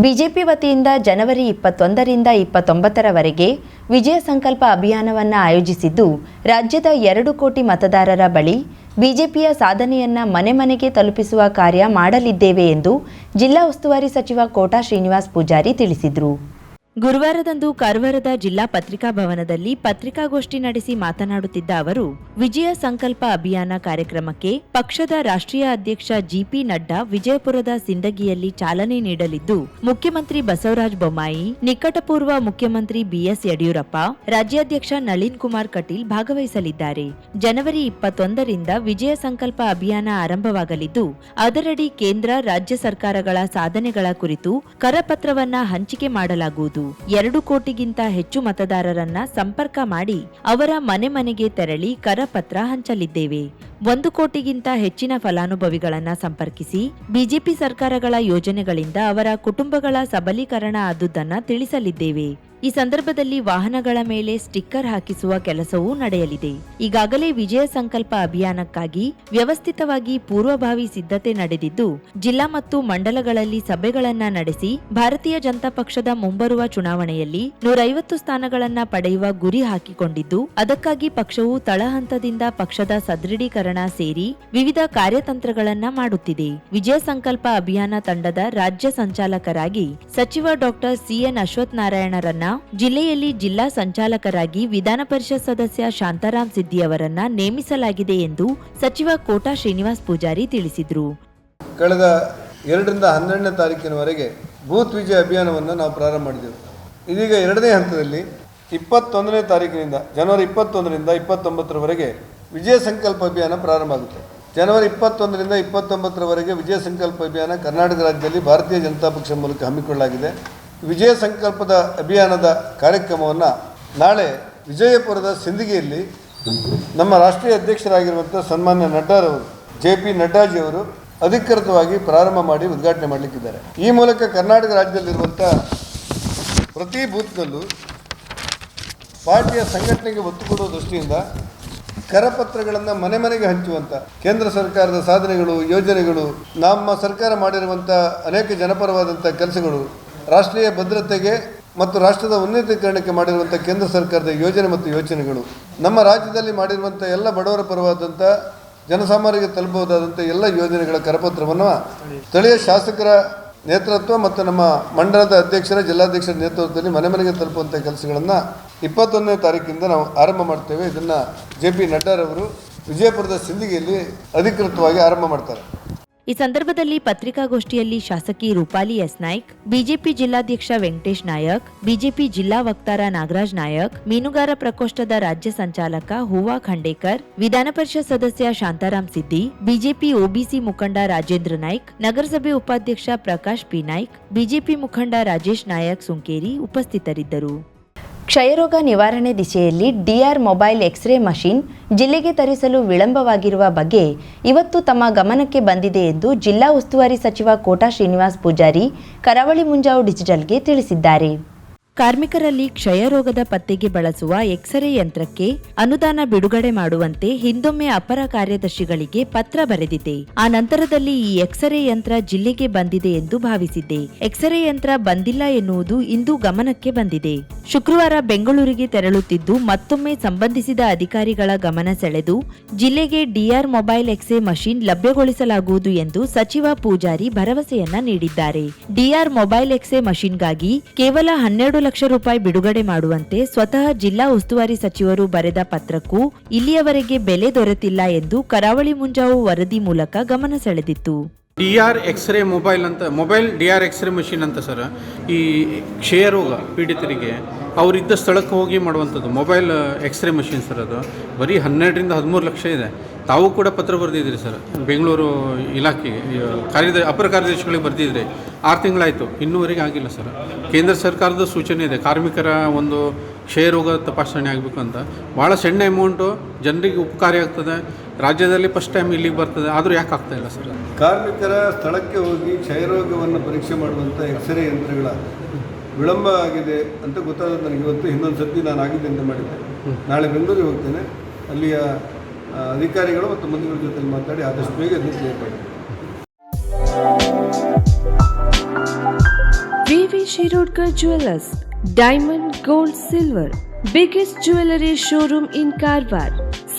BJP ವತಿಯಿಂದ ಜನವರಿ ಇಪ್ಪತ್ತೊಂದರಿಂದ ಇಪ್ಪತ್ತೊಂಬತ್ತರವರೆಗೆ ವಿಜಯ ಸಂಕಲ್ಪ ಅಭಿಯಾನವನ್ನು ಆಯೋಜಿಸಿದ್ದು, ರಾಜ್ಯದ ಎರಡು ಕೋಟಿ ಮತದಾರರ ಬಳಿ ಬಿಜೆಪಿಯ ಸಾಧನೆಯನ್ನ ಮನೆ ಮನೆಗೆ ತಲುಪಿಸುವ ಕಾರ್ಯ ಮಾಡಲಿದ್ದೇವೆ ಎಂದು ಜಿಲ್ಲಾ ಉಸ್ತುವಾರಿ ಸಚಿವ ಕೋಟಾ ಶ್ರೀನಿವಾಸ್ ಪೂಜಾರಿ ತಿಳಿಸಿದರು. ಗುರುವಾರದಂದು ಕಾರವಾರದ ಜಿಲ್ಲಾ ಪತ್ರಿಕಾ ಭವನದಲ್ಲಿ ಪತ್ರಿಕಾಗೋಷ್ಠಿ ನಡೆಸಿ ಮಾತನಾಡುತ್ತಿದ್ದ ಅವರು, ವಿಜಯ ಸಂಕಲ್ಪ ಅಭಿಯಾನ ಕಾರ್ಯಕ್ರಮಕ್ಕೆ ಪಕ್ಷದ ರಾಷ್ಟ್ರೀಯ ಅಧ್ಯಕ್ಷ ಜಿಪಿ ನಡ್ಡಾ ವಿಜಯಪುರದ ಸಿಂದಗಿಯಲ್ಲಿ ಚಾಲನೆ ನೀಡಲಿದ್ದು, ಮುಖ್ಯಮಂತ್ರಿ ಬಸವರಾಜ ಬೊಮ್ಮಾಯಿ, ನಿಕಟಪೂರ್ವ ಮುಖ್ಯಮಂತ್ರಿ ಬಿಎಸ್ ಯಡಿಯೂರಪ್ಪ, ರಾಜ್ಯಾಧ್ಯಕ್ಷ ನಳಿನ್ ಕುಮಾರ್ ಕಟೀಲ್ ಭಾಗವಹಿಸಲಿದ್ದಾರೆ. ಜನವರಿ ಇಪ್ಪತ್ತೊಂದರಿಂದ ವಿಜಯ ಸಂಕಲ್ಪ ಅಭಿಯಾನ ಆರಂಭವಾಗಲಿದ್ದು, ಅದರಡಿ ಕೇಂದ್ರ, ರಾಜ್ಯ ಸರ್ಕಾರಗಳ ಸಾಧನೆಗಳ ಕುರಿತು ಕರಪತ್ರವನ್ನ ಹಂಚಿಕೆ ಮಾಡಲಾಗುವುದು. ಎರಡು ಕೋಟಿಗಿಂತ ಹೆಚ್ಚು ಮತದಾರರನ್ನ ಸಂಪರ್ಕ ಮಾಡಿ ಅವರ ಮನೆ ಮನೆಗೆ ತೆರಳಿ ಕರಪತ್ರ ಹಂಚಲಿದ್ದೇವೆ. ಒಂದು ಕೋಟಿಗಿಂತ ಹೆಚ್ಚಿನ ಫಲಾನುಭವಿಗಳನ್ನ ಸಂಪರ್ಕಿಸಿ ಬಿಜೆಪಿ ಸರ್ಕಾರಗಳ ಯೋಜನೆಗಳಿಂದ ಅವರ ಕುಟುಂಬಗಳ ಸಬಲೀಕರಣ ಆದುದನ್ನ ತಿಳಿಸಲಿದ್ದೇವೆ. ಈ ಸಂದರ್ಭದಲ್ಲಿ ವಾಹನಗಳ ಮೇಲೆ ಸ್ಟಿಕ್ಕರ್ ಹಾಕಿಸುವ ಕೆಲಸವೂ ನಡೆಯಲಿದೆ. ಈಗಾಗಲೇ ವಿಜಯ ಸಂಕಲ್ಪ ಅಭಿಯಾನಕ್ಕಾಗಿ ವ್ಯವಸ್ಥಿತವಾಗಿ ಪೂರ್ವಭಾವಿ ಸಿದ್ಧತೆ ನಡೆದಿದ್ದು, ಜಿಲ್ಲಾ ಮತ್ತು ಮಂಡಲಗಳಲ್ಲಿ ಸಭೆಗಳನ್ನ ನಡೆಸಿ ಭಾರತೀಯ ಜನತಾ ಪಕ್ಷದ ಮುಂಬರುವ ಚುನಾವಣೆಯಲ್ಲಿ ನೂರೈವತ್ತು ಸ್ಥಾನಗಳನ್ನ ಪಡೆಯುವ ಗುರಿ ಹಾಕಿಕೊಂಡಿದ್ದು, ಅದಕ್ಕಾಗಿ ಪಕ್ಷವು ತಳಹಂತದಿಂದ ಪಕ್ಷದ ಸದೃಢೀಕರಣ ಸೇರಿ ವಿವಿಧ ಕಾರ್ಯತಂತ್ರಗಳನ್ನ ಮಾಡುತ್ತಿದೆ. ವಿಜಯ ಸಂಕಲ್ಪ ಅಭಿಯಾನ ತಂಡದ ರಾಜ್ಯ ಸಂಚಾಲಕರಾಗಿ ಸಚಿವ ಡಾಕ್ಟರ್ ಸಿಎನ್ ಅಶ್ವಥ್ ನಾರಾಯಣರನ್ನ ಜಿಲ್ಲೆಯಲ್ಲಿ ಜಿಲ್ಲಾ ಸಂಚಾಲಕರಾಗಿ ವಿಧಾನ ಪರಿಷತ್ ಸದಸ್ಯ ಶಾಂತಾರಾಮ್ ಸಿದ್ದಿ ಅವರನ್ನ ನೇಮಿಸಲಾಗಿದೆ ಎಂದು ಸಚಿವ ಕೋಟಾ ಶ್ರೀನಿವಾಸ್ ಪೂಜಾರಿ ತಿಳಿಸಿದರು. ಕಳೆದ ಎರಡರಿಂದ ಹನ್ನೆರಡನೇ ತಾರೀಕಿನವರೆಗೆ ಬೂತ್ ವಿಜಯ ಅಭಿಯಾನವನ್ನು ನಾವು ಪ್ರಾರಂಭ ಮಾಡಿದೆವು. ಇದೀಗ ಎರಡನೇ ಹಂತದಲ್ಲಿ ಇಪ್ಪತ್ತೊಂದನೇ ತಾರೀಕಿನಿಂದ, ಜನವರಿ ಇಪ್ಪತ್ತೊಂದರಿಂದ ಇಪ್ಪತ್ತೊಂಬತ್ತರವರೆಗೆ ವಿಜಯ ಸಂಕಲ್ಪ ಅಭಿಯಾನ ಪ್ರಾರಂಭ ಆಗುತ್ತೆ. ಜನವರಿ ಇಪ್ಪತ್ತೊಂದರಿಂದ ಇಪ್ಪತ್ತೊಂಬತ್ತರವರೆಗೆ ವಿಜಯ ಸಂಕಲ್ಪ ಅಭಿಯಾನ ಕರ್ನಾಟಕ ರಾಜ್ಯದಲ್ಲಿ ಭಾರತೀಯ ಜನತಾ ಪಕ್ಷ ಮೂಲಕ ಹಮ್ಮಿಕೊಳ್ಳಲಾಗಿದೆ. ವಿಜಯ ಸಂಕಲ್ಪದ ಅಭಿಯಾನದ ಕಾರ್ಯಕ್ರಮವನ್ನು ನಾಳೆ ವಿಜಯಪುರದ ಸಿಂದಗಿಯಲ್ಲಿ ನಮ್ಮ ರಾಷ್ಟ್ರೀಯ ಅಧ್ಯಕ್ಷರಾಗಿರುವಂಥ ಸನ್ಮಾನ್ಯ ನಡ್ಡಾರವರು ಜೆ ಪಿ ನಡ್ಡಾಜಿಯವರು ಅಧಿಕೃತವಾಗಿ ಪ್ರಾರಂಭ ಮಾಡಿ ಉದ್ಘಾಟನೆ ಮಾಡಲಿಕ್ಕಿದ್ದಾರೆ. ಈ ಮೂಲಕ ಕರ್ನಾಟಕ ರಾಜ್ಯದಲ್ಲಿರುವಂಥ ಪ್ರತಿ ಬೂತ್ನಲ್ಲೂ ಪಾರ್ಟಿಯ ಸಂಘಟನೆಗೆ ಒತ್ತು ಕೊಡುವ ದೃಷ್ಟಿಯಿಂದ ಕರಪತ್ರಗಳನ್ನು ಮನೆ ಮನೆಗೆ ಹಂಚುವಂಥ ಕೇಂದ್ರ ಸರ್ಕಾರದ ಸಾಧನೆಗಳು, ಯೋಜನೆಗಳು, ನಮ್ಮ ಸರ್ಕಾರ ಮಾಡಿರುವಂಥ ಅನೇಕ ಜನಪರವಾದಂಥ ಕೆಲಸಗಳು ರಾಷ್ಟ್ರೀಯ ಭದ್ರತೆಗೆ ಮತ್ತು ರಾಷ್ಟ್ರದ ಉನ್ನತೀಕರಣಕ್ಕೆ ಮಾಡಿರುವಂಥ ಕೇಂದ್ರ ಸರ್ಕಾರದ ಯೋಜನೆ ಮತ್ತು ಯೋಚನೆಗಳು, ನಮ್ಮ ರಾಜ್ಯದಲ್ಲಿ ಮಾಡಿರುವಂಥ ಎಲ್ಲ ಬಡವರ ಪರವಾದಂಥ, ಜನಸಾಮಾನ್ಯರಿಗೆ ತಲುಪಬಹುದಾದಂಥ ಎಲ್ಲ ಯೋಜನೆಗಳ ಕರಪತ್ರವನ್ನು ಸ್ಥಳೀಯ ಶಾಸಕರ ನೇತೃತ್ವ ಮತ್ತು ನಮ್ಮ ಮಂಡಲದ ಅಧ್ಯಕ್ಷರ, ಜಿಲ್ಲಾಧ್ಯಕ್ಷರ ನೇತೃತ್ವದಲ್ಲಿ ಮನೆ ಮನೆಗೆ ತಲುಪುವಂಥ ಕೆಲಸಗಳನ್ನು ಇಪ್ಪತ್ತೊಂದನೇ ತಾರೀಕಿಂದ ನಾವು ಆರಂಭ ಮಾಡ್ತೇವೆ. ಇದನ್ನು ಜೆ ಪಿ ನಡ್ಡಾರವರು ವಿಜಯಪುರದ ಸಿಂದಿಗೆಯಲ್ಲಿ ಅಧಿಕೃತವಾಗಿ ಆರಂಭ ಮಾಡ್ತಾರೆ. ಈ ಸಂದರ್ಭದಲ್ಲಿ ಪತ್ರಿಕಾಗೋಷ್ಠಿಯಲ್ಲಿ ಶಾಸಕಿ ರೂಪಾಲಿ ಎಸ್ ನಾಯ್ಕ್, ಬಿಜೆಪಿ ಜಿಲ್ಲಾಧ್ಯಕ್ಷ ವೆಂಕಟೇಶ್ ನಾಯಕ್, ಬಿಜೆಪಿ ಜಿಲ್ಲಾ ವಕ್ತಾರ ನಾಗರಾಜ್ ನಾಯಕ್, ಮೀನುಗಾರ ಪ್ರಕೋಷ್ಠದ ರಾಜ್ಯ ಸಂಚಾಲಕ ಹೂವಾ ಖಂಡೇಕರ್, ವಿಧಾನ ಪರಿಷತ್ ಸದಸ್ಯ ಶಾಂತಾರಾಮ್ ಸಿದ್ದಿ, ಬಿಜೆಪಿ ಒಬಿಸಿ ಮುಖಂಡ ರಾಜೇಂದ್ರ ನಾಯ್ಕ್, ನಗರಸಭೆ ಉಪಾಧ್ಯಕ್ಷ ಪ್ರಕಾಶ್ ಪಿ ನಾಯ್ಕ್, ಬಿಜೆಪಿ ಮುಖಂಡ ರಾಜೇಶ್ ನಾಯಕ್ ಸುಂಕೇರಿ ಉಪಸ್ಥಿತರಿದ್ದರು. ಕ್ಷಯರೋಗ ನಿವಾರಣೆ ದಿಸೆಯಲ್ಲಿ ಡಿಆರ್ ಮೊಬೈಲ್ ಎಕ್ಸ್ರೇ ಮಷಿನ್ ಜಿಲ್ಲೆಗೆ ತರಿಸಲು ವಿಳಂಬವಾಗಿರುವ ಬಗ್ಗೆ ಇವತ್ತು ತಮ್ಮ ಗಮನಕ್ಕೆ ಬಂದಿದೆ ಎಂದು ಜಿಲ್ಲಾ ಉಸ್ತುವಾರಿ ಸಚಿವ ಕೋಟಾ ಶ್ರೀನಿವಾಸ್ ಪೂಜಾರಿ, ಕರಾವಳಿ ಮುಂಜಾವು ಡಿಜಿಟಲ್ಗೆ ತಿಳಿಸಿದ್ದಾರೆ. ಕಾರ್ಮಿಕರಲ್ಲಿ ಕ್ಷಯರೋಗದ ಪತ್ತೆಗೆ ಬಳಸುವ ಎಕ್ಸರೆ ಯಂತ್ರಕ್ಕೆ ಅನುದಾನ ಬಿಡುಗಡೆ ಮಾಡುವಂತೆ ಹಿಂದೊಮ್ಮೆ ಅಪರ ಕಾರ್ಯದರ್ಶಿಗಳಿಗೆ ಪತ್ರ ಬರೆದಿದೆ. ಆ ನಂತರದಲ್ಲಿ ಈ ಎಕ್ಸರೆ ಯಂತ್ರ ಜಿಲ್ಲೆಗೆ ಬಂದಿದೆ ಎಂದು ಭಾವಿಸಿದ್ದೆ. ಎಕ್ಸರೆ ಯಂತ್ರ ಬಂದಿಲ್ಲ ಎನ್ನುವುದು ಇಂದು ಗಮನಕ್ಕೆ ಬಂದಿದೆ. ಶುಕ್ರವಾರ ಬೆಂಗಳೂರಿಗೆ ತೆರಳುತ್ತಿದ್ದು ಮತ್ತೊಮ್ಮೆ ಸಂಬಂಧಿಸಿದ ಅಧಿಕಾರಿಗಳ ಗಮನ ಸೆಳೆದು ಜಿಲ್ಲೆಗೆ ಡಿಆರ್ ಮೊಬೈಲ್ ಎಕ್ಸೆ ಮಷಿನ್ ಲಭ್ಯಗೊಳಿಸಲಾಗುವುದು ಎಂದು ಸಚಿವ ಪೂಜಾರಿ ಭರವಸೆಯನ್ನ ನೀಡಿದ್ದಾರೆ. ಡಿಆರ್ ಮೊಬೈಲ್ ಎಕ್ಸೆ ಮಷಿನ್ಗಾಗಿ ಕೇವಲ ಹನ್ನೆರಡು ಲಕ್ಷ ರೂಪಾಯಿ ಬಿಡುಗಡೆ ಮಾಡುವಂತೆ ಸ್ವತಃ ಜಿಲ್ಲಾ ಉಸ್ತುವಾರಿ ಸಚಿವರು ಬರೆದ ಪತ್ರಕ್ಕೂ ಇಲ್ಲಿಯವರೆಗೆ ಬೆಲೆ ದೊರೆತಿಲ್ಲ ಎಂದು ಕರಾವಳಿ ಮುಂಜಾವು ವರದಿ ಮೂಲಕ ಗಮನ ಸೆಳೆದಿತ್ತು. ಡಿ ಆರ್ ಎಕ್ಸ್ರೇ ಮೊಬೈಲ್ ಅಂತ, mobile D R x-ray machine ಅಂತ ಸರ್, ಈ ಕ್ಷಯರೋಗ ಪೀಡಿತರಿಗೆ ಅವರಿದ್ದ ಸ್ಥಳಕ್ಕೆ ಹೋಗಿ ಮಾಡುವಂಥದ್ದು ಮೊಬೈಲ್ ಎಕ್ಸ್ರೇ ಮಷಿನ್ ಸರ್ ಅದು. ಬರೀ ಹನ್ನೆರಡರಿಂದ ಹದಿಮೂರು ಲಕ್ಷ ಇದೆ. ತಾವು ಕೂಡ ಪತ್ರ ಬರೆದಿದ್ರಿ ಸರ್. ಬೆಂಗಳೂರು ಇಲಾಖೆಗೆ ಕಾರ್ಯದ ಅಪರ ಕಾರ್ಯದರ್ಶಿಗಳಿಗೆ ಬರೆದಿದ್ರಿ ಆರು ತಿಂಗಳಾಯಿತು. ಇನ್ನೂವರೆಗೆ ಆಗಿಲ್ಲ ಸರ್. ಕೇಂದ್ರ ಸರ್ಕಾರದ ಸೂಚನೆ ಇದೆ. ಕಾರ್ಮಿಕರ ಒಂದು ಕ್ಷಯರೋಗ ತಪಾಸಣೆ ಆಗಬೇಕು ಅಂತ. ಭಾಳ ಸಣ್ಣ ಅಮೌಂಟು ಜನರಿಗೆ ಉಪಕಾರಿ ಆಗ್ತದೆ. ರಾಜ್ಯದಲ್ಲಿ ಫಸ್ಟ್ ಟೈಮ್ ಇಲ್ಲಿಗೆ ಬರ್ತದೆ. ಆದರೂ ಯಾಕೆ ಆಗ್ತಾ ಇಲ್ಲ ಸರ್? ಕಾರ್ಮಿಕರ ಸ್ಥಳಕ್ಕೆ ಹೋಗಿ ಕ್ಷಯರೋಗವನ್ನು ಪರೀಕ್ಷೆ ಮಾಡುವಂಥ ಎಕ್ಸ್ರೇ ಯಂತ್ರಗಳ ವಿಳಂಬ ಆಗಿದೆ ಅಂತ ಗೊತ್ತಾದ ನನಗೆ ಇವತ್ತು ಇನ್ನೊಂದು ಸರ್ತಿ ನಾನು ಆಗಿದ್ದೆ ಅಂತ ಮಾಡಿದ್ದೆ. ನಾಳೆ ಬೆಂಗಳೂರಿಗೆ ಹೋಗ್ತೇನೆ. ಅಲ್ಲಿಯ ಅಧಿಕಾರಿಗಳು ಮತ್ತು ಮಂತ್ರಿಗಳ ಜೊತೆ ಮಾತಾಡಿ ಆದಷ್ಟು ಬೇಗ ಇದನ್ನು ಕ್ಲಿಯರ್ ಮಾಡಿ. Shirodkar jewellers diamond, gold, silver biggest jewellery showroom in Karwar